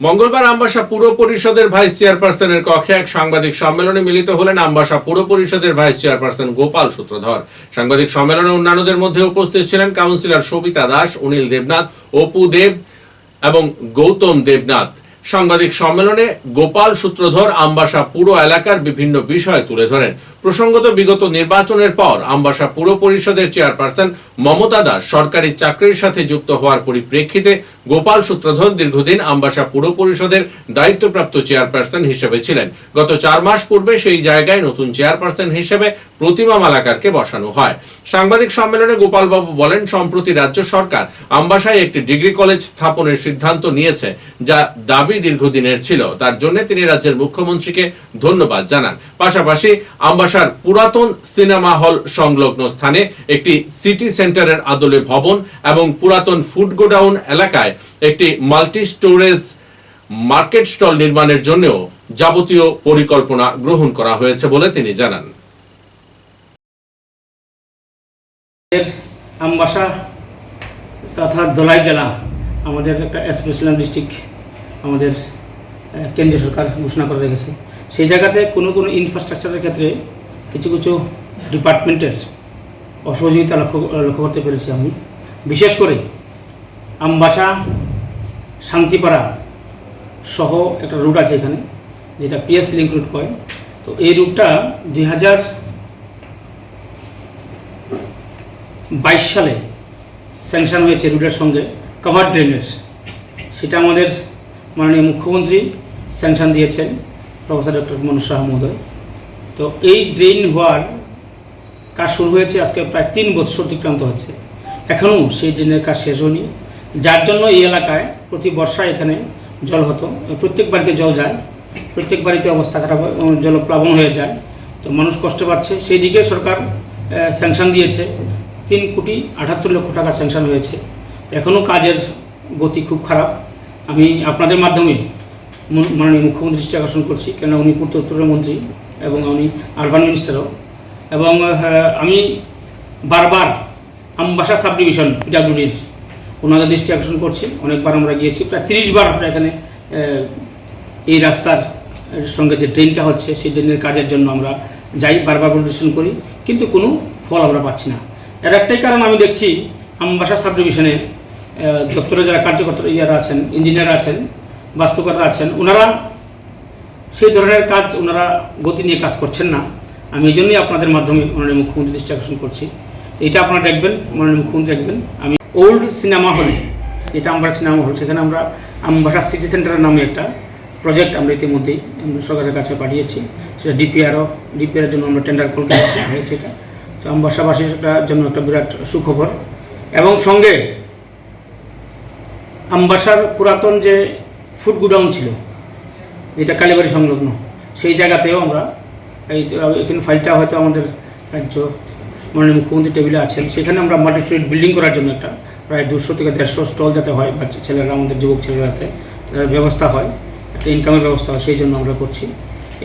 মঙ্গলবার আমবাসা পুর পরিষদের ভাইস চেয়ারপারসনের কক্ষে এক সাংবাদিক সম্মেলনে মিলিত হলেন আমবাসা পুর পরিষদের ভাইস চেয়ারপারসন গোপাল সূত্রধর। সাংবাদিক সম্মেলনে অন্যান্যদের মধ্যে উপস্থিত ছিলেন কাউন্সিলর সবিতা দাস, অনিল দেবনাথ, অপু দেব এবং গৌতম দেবনাথ। সাংবাদিক সম্মেলনে গোপাল সূত্রধর আমবাসা পুর এলাকার বিভিন্ন বিষয় তুলে ধরেন। প্রসঙ্গত, বিগত নির্বাচনের পর আমবাসা পুর পরিষদের চেয়ারপারসন মমতা দাস সরকারি চাকরির সাথে যুক্ত হওয়ার পরিপ্রেক্ষিতে গোপাল সূত্রধর দীর্ঘদিন আমবাসা পুর পরিষদের দায়িত্বপ্রাপ্ত চেয়ারপারসন হিসেবে ছিলেন। গত চার মাস পূর্বে সেই জায়গায় নতুন চেয়ারপারসন হিসেবে প্রতিমা মালাকারকে বসানো হয়। সাংবাদিক সম্মেলনে গোপালবাবু বলেন, সম্প্রতি রাজ্য সরকার আমবাসায় একটি ডিগ্রি কলেজ স্থাপনের সিদ্ধান্ত নিয়েছে, যা দাবি দীর্ঘদিনের ছিল। তার জন্য তিনি রাজ্যের মুখ্যমন্ত্রীকে ধন্যবাদ জানান। পাশাপাশি আমবাসার পুরাতন সিনেমা হল সংলগ্ন স্থানে একটি সিটি সেন্টারের আদলে ভবন এবং পুরাতন ফুড গোডাউন এলাকায় একটি মাল্টি স্টোরেজ মার্কেট স্টল নির্মাণের জন্যও যাবতীয় পরিকল্পনা গ্রহণ করা হয়েছে বলে তিনি জানান। আমবাসা তথা দোলাই জেলা আমাদের একটা স্পেশাল ডিস্ট্রিক্ট আমাদের কেন্দ্রীয় সরকার ঘোষণা করে রেখেছে। সেই জায়গাতে কোনো কোনো ইনফ্রাস্ট্রাকচারের ক্ষেত্রে কিছু কিছু ডিপার্টমেন্টের অসহযোগিতা লক্ষ্য লক্ষ্য করতে পেরেছি আমি। বিশেষ করে আমবাসা, শান্তিপাড়া সহ একটা রুট আছে এখানে, যেটা পিএস লিঙ্ক রুট কয়। তো এই রুটটা দুই হাজার বাইশ সালে স্যাংশন হয়েছে রুটের সঙ্গে কভার ড্রেনের সেটা আমাদের মাননীয় মুখ্যমন্ত্রী স্যাংশন দিয়েছেন প্রফেসর ডক্টর মনোজ শাহ মহোদয়। তো এই ড্রেন হওয়ার কাজ শুরু হয়েছে আজকে প্রায় তিন বছর অতিক্রান্ত হচ্ছে। এখনও সেই ড্রেনের কাজ শেষ হয়নি। যার জন্য এই এলাকায় প্রতি বর্ষায় এখানে জল হতো। প্রত্যেক বাড়িতে জল যায় প্রত্যেক বাড়িতে অবস্থা খারাপ হয়, এবং জলপ্লাবন হয়ে যায়। তো মানুষ কষ্ট পাচ্ছে। সেই দিকে সরকার স্যাংশন দিয়েছে। তিন কোটি আটাত্তর লক্ষ টাকা স্যাংশন হয়েছে। এখনও কাজের গতি খুব খারাপ। আমি আপনাদের মাধ্যমে মন- মাননীয় মুখ্যমন্ত্রী দৃষ্টি আকর্ষণ করছি কেন উনি পূর্ত মন্ত্রী এবং উনি আরবান মিনিস্টারও। এবং আমি বারবার আমবাসা সাব ডিভিশন পিডাব্লিউডির ওনাদের দৃষ্টি আকর্ষণ করছি। অনেকবার আমরা গিয়েছি প্রায় তিরিশ বার আমরা এখানে এই রাস্তার সঙ্গে যে ড্রেনটা হচ্ছে সেই ড্রেনের কাজের জন্য আমরা যাই বারবার পরিদর্শন করি কিন্তু কোনো ফল আমরা পাচ্ছি না। এর একটাই কারণ আমি দেখছি আমবাসা সাব ডিভিশনে আহ, দপ্তরে যারা কার্যকর্তা ইয়ারা আছেন ইঞ্জিনিয়ার আছেন, বাস্তুকররা আছেন ওনারা সেই ধরনের কাজ ওনারা গতি নিয়ে কাজ করছেন না। আমি এই জন্যই আপনাদের মাধ্যমে মাননীয় মুখ্যমন্ত্রী দৃষ্টি আকর্ষণ করছি। এটা আপনারা দেখবেন, মাননীয় মুখ্যমন্ত্রী দেখবেন। আমি ওল্ড সিনেমা হলে যেটা আমরা সিনেমা হল সেখানে আমরা আমবাসা সিটি সেন্টারের নামে একটা প্রজেক্ট আমরা ইতিমধ্যেই সরকারের কাছে পাঠিয়েছি। সেটা ডিপিআরও ডিপিআরের জন্য আমরা টেন্ডার কল হয়েছে এটা। তো আমবাসাবাসীর জন্য একটা বিরাট সুখবর। এবং সঙ্গে আমবাসার পুরাতন যে ফুড গুডাউন ছিল, যেটা কালীবাড়ি সংলগ্ন, সেই জায়গাতেও আমরা এই এখানে ফাইলটা হয়তো আমাদের রাজ্য মাননীয় মুখ্যমন্ত্রী টেবিলে আছেন। সেখানে আমরা মাল্টি স্টোরি বিল্ডিং করার জন্য একটা প্রায় দুশো থেকে দেড়শো স্টল যাতে হয় বাচ্চা ছেলেরা আমাদের, যুবক ছেলেরাতে ব্যবস্থা হয়, একটা ইনকামের ব্যবস্থা হয়, সেই জন্য আমরা করছি।